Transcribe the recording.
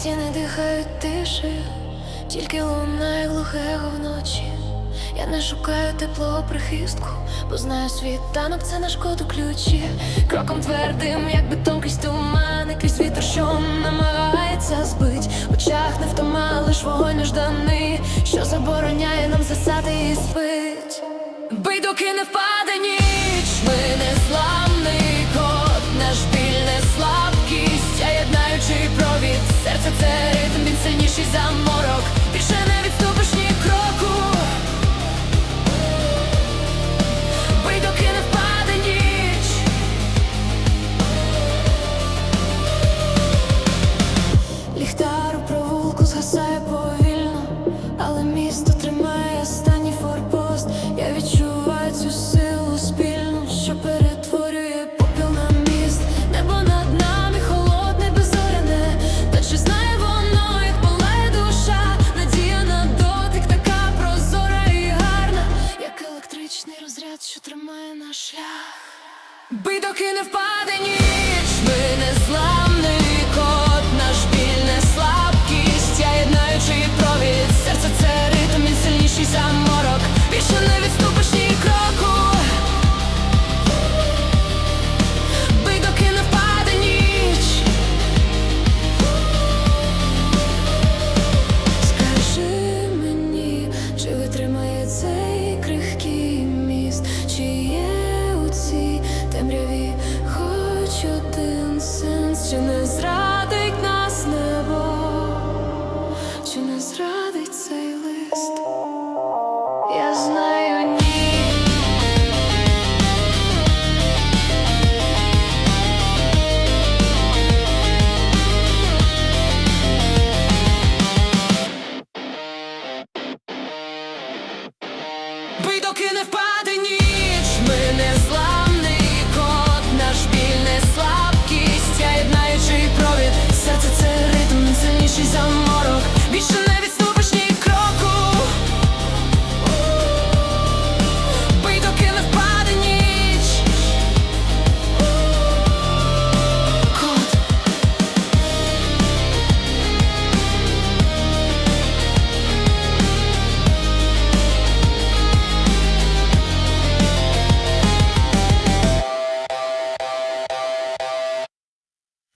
стіни дихають тишею, тільки лунає глухого вночі. Я не шукаю теплого прихистку, бо знаю світанок це на шкоду ключі. Кроком твердим, як бетон крізь туман, і крізь вітер, що намагається збить. В очах не втома, лиш вогонь нежданий, що забороняє нам засати і спить. Бий, доки не ніч тримає на шлях, Би не впаде ніч, ми не зламний. чи не зрадить нас небо, чи не зрадить цей лист? Я знаю ні. Бий не впав.